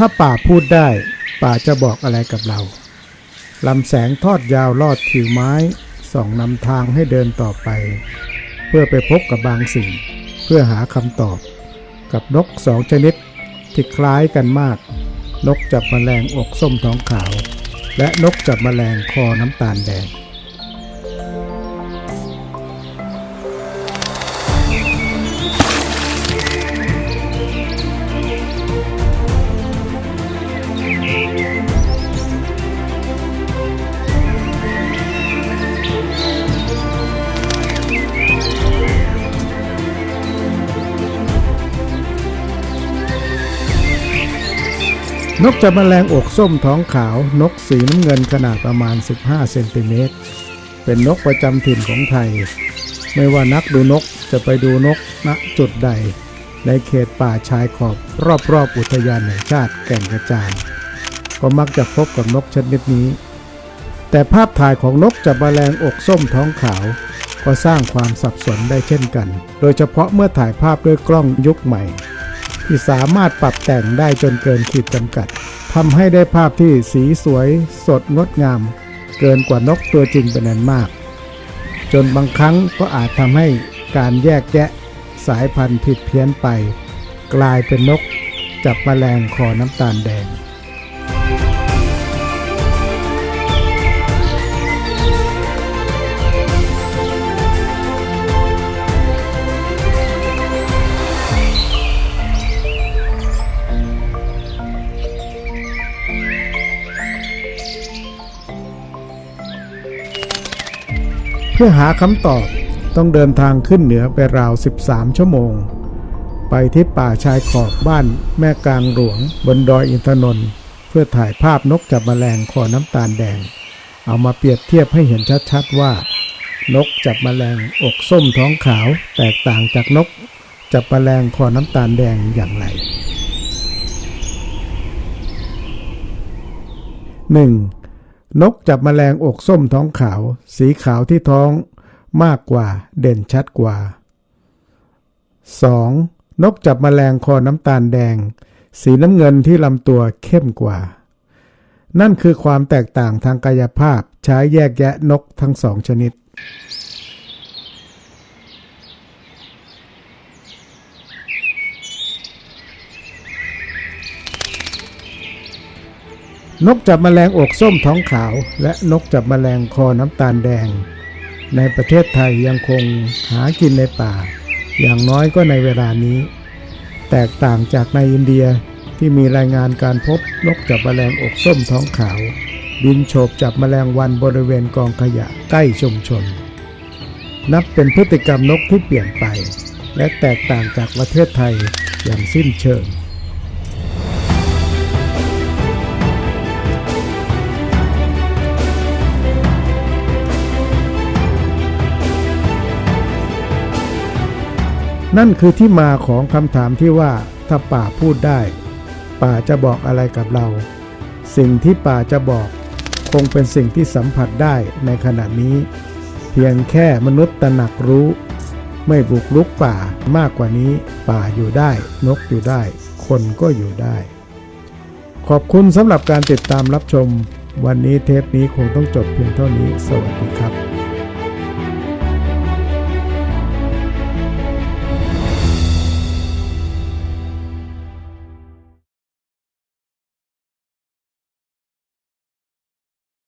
ถ้าป่าพูดได้ ป่าจะบอกอะไรกับเราลำแสงทอดยาวลอดถิวไม้ส่องนำทางให้เดินต่อไป เพื่อไปพบกับบางสิ่ง เพื่อหาคำตอบ กับนกสองชนิดที่คล้ายกันมาก นกจับแมลงอกส้มท้องขาว และนกจับแมลงคอน้ำตาลแดง นกจับแมลงอกส้มท้องขาวนกสีน้ำเงินขนาดประมาณ 15 เซนติเมตร เป็นนกประจำถิ่นของไทย ไม่ว่านักดูนกจะไปดูนกณจุดใด ในเขตป่าชายขอบรอบๆอุทยานแห่งชาติแก่งกระจาน ก็มักจะพบกับนกชนิดนี้ แต่ภาพถ่ายของนกจับแมลงอกส้มท้องขาว ก็สร้างความสับสนได้เช่นกัน โดยเฉพาะเมื่อถ่ายภาพด้วยกล้องยุคใหม่ ที่สามารถปรับแต่งได้จนเกินขีดจำกัดทำให้ได้ภาพที่สีสวย สดงดงาม เกินกว่านกตัวจริงเป็นอันมาก จนบางครั้งก็อาจทำให้การแยกแยะสายพันธุ์ผิดเพี้ยนไป กลายเป็นนกจับแมลงคอน้ำตาลแดง พื่อหาคำตอบต้องเดินทางขึ้นเหนือไปราว 13 ชั่วโมง ไปที่ป่าชายขอบบ้านแม่กลางหลวง บนดอยอินทนนท์เพื่อถ่ายภาพนกจับแมลงคอน้ำตาลแดง เอามาเปรียบเทียบให้เห็นชัดๆว่า นกจับแมลงอกส้มท้องขาว แตกต่างจากนก จับแมลงคอน้ำตาลแดงอย่างไร 1. นกจับแมลงอกส้มท้องขาว สีขาวที่ท้องมากกว่าเด่นชัดกว่า 2. นกจับแมลงคอน้ำตาลแดง สีน้ำเงินที่ลำตัวเข้มกว่า นั่นคือความแตกต่างทางกายภาพใช้แยกแยะนกทั้งสองชนิด นกจับแมลงอกส้มท้องขาว และนกจับแมลงคอน้ำตาลแดง ในประเทศไทยยังคงหากินในป่า อย่างน้อยก็ในเวลานี้ แตกต่างจากในอินเดียที่มีรายงานการพบนกจับแมลงอกส้มท้องขาว บินโฉบจับแมลงวันบริเวณกองขยะใกล้ชุมชน นับเป็นพฤติกรรมนกที่เปลี่ยนไป และแตกต่างจากประเทศไทยอย่างสิ้นเชิง นั่นคือที่มาของคำถามที่ว่าถ้าป่าพูดได้ ป่าจะบอกอะไรกับเรา สิ่งที่ป่าจะบอกคงเป็นสิ่งที่สัมผัสได้ในขณะนี้ เพียงแค่มนุษย์ตระหนักรู้ ไม่บุกรุกป่ามากกว่านี้ ป่าอยู่ได้ นกอยู่ได้ คนก็อยู่ได้ ขอบคุณสำหรับการติดตามรับชม วันนี้เทปนี้คงต้องจบเพียงเท่านี้ สวัสดีครับ